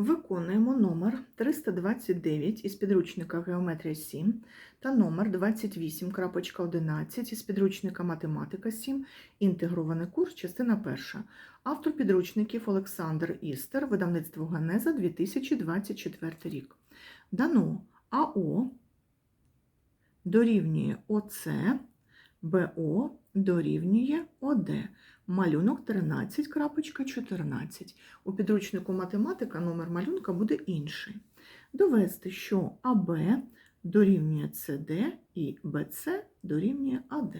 Виконуємо номер 329 із підручника Геометрія 7 та номер 28.11 із підручника Математика 7, інтегрований курс, частина перша. Автор підручників Олександр Істер, видавництво Генеза 2024 рік. Дано АО дорівнює ОЦ, БО дорівнює ОД. Малюнок 13.14. У підручнику математика номер малюнка буде інший. Довести, що АБ дорівнює СД і БЦ дорівнює АД.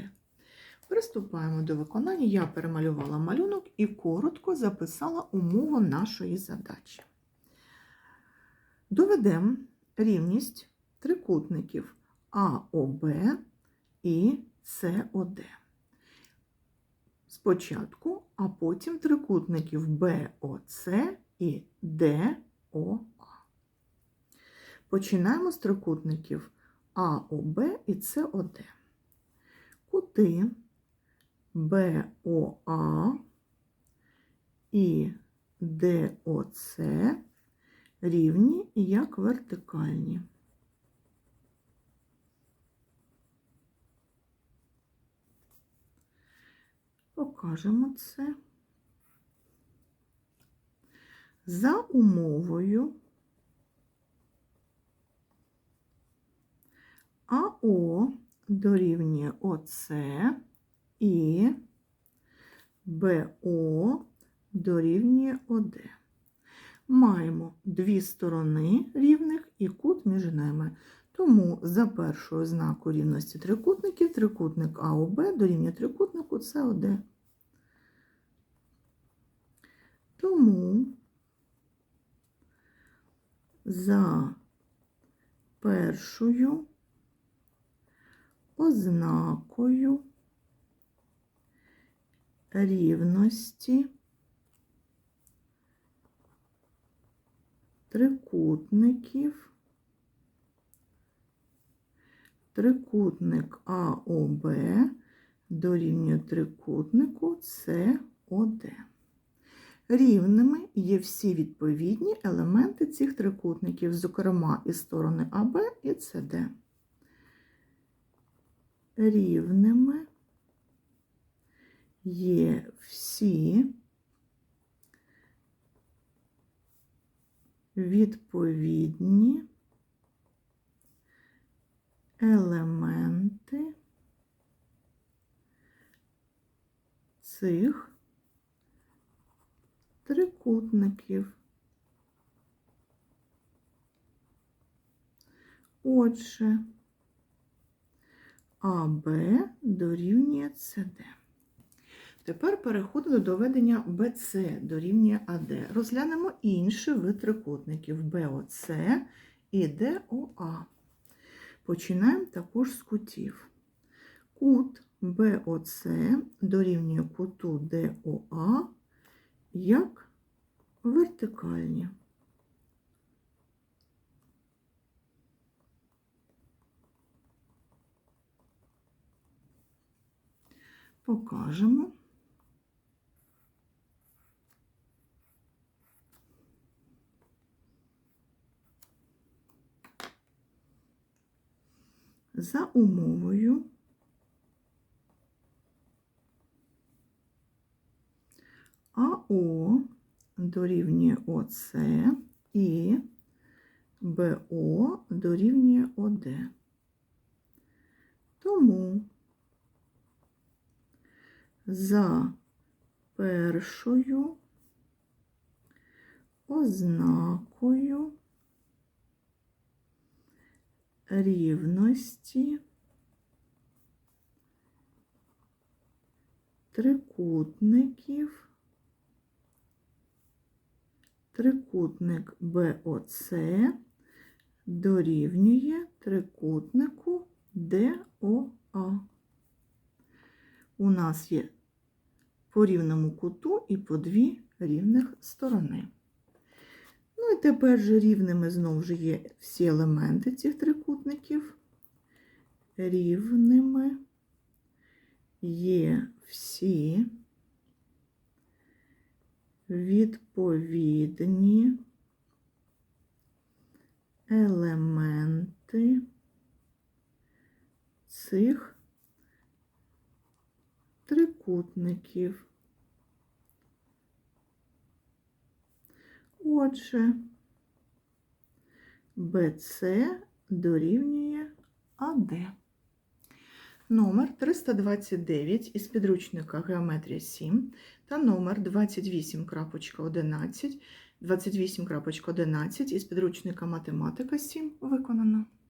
Приступаємо до виконання. Я перемалювала малюнок і коротко записала умову нашої задачі. Доведемо рівність трикутників АОБ і СОД. Спочатку, а потім трикутників БОЦ і ДОА. Починаємо з трикутників АОБ і СОД. Кути БОА і ДОЦ рівні як вертикальні. Покажемо це. За умовою АО дорівнює ОЦ і БО дорівнює ОД. Маємо дві сторони рівних і кут між ними. Тому за першою ознакою рівності трикутників трикутник АОБ дорівнює трикутнику СОД. Тому за першою ознакою рівності трикутників трикутник АОБ дорівнює трикутнику СОД. Рівними є всі відповідні елементи цих трикутників, зокрема і сторони АБ і СД. Рівними є всі відповідні елементи цих трикутників. Отже, АБ дорівнює СД. Тепер переходимо до доведення БЦ дорівнює АД. Розглянемо інший вид трикутників БОЦ і ДОА. Починаємо також з кутів. Кут БОЦ дорівнює куту ДОА як вертикальні. Покажемо. За умовою АО дорівнює ОЦ і БО дорівнює ОД. Тому за першою ознакою рівності трикутників трикутник БОЦ дорівнює трикутнику ДОА. У нас є по рівному куту і по дві рівних сторони. Ну і тепер же рівними знову ж є всі елементи цих трикутників. Рівними є всі відповідні елементи цих трикутників. Отже, BC дорівнює АД. Номер 329 із підручника Геометрія 7 та номер 28.11 28.11 із підручника Математика 7 виконано.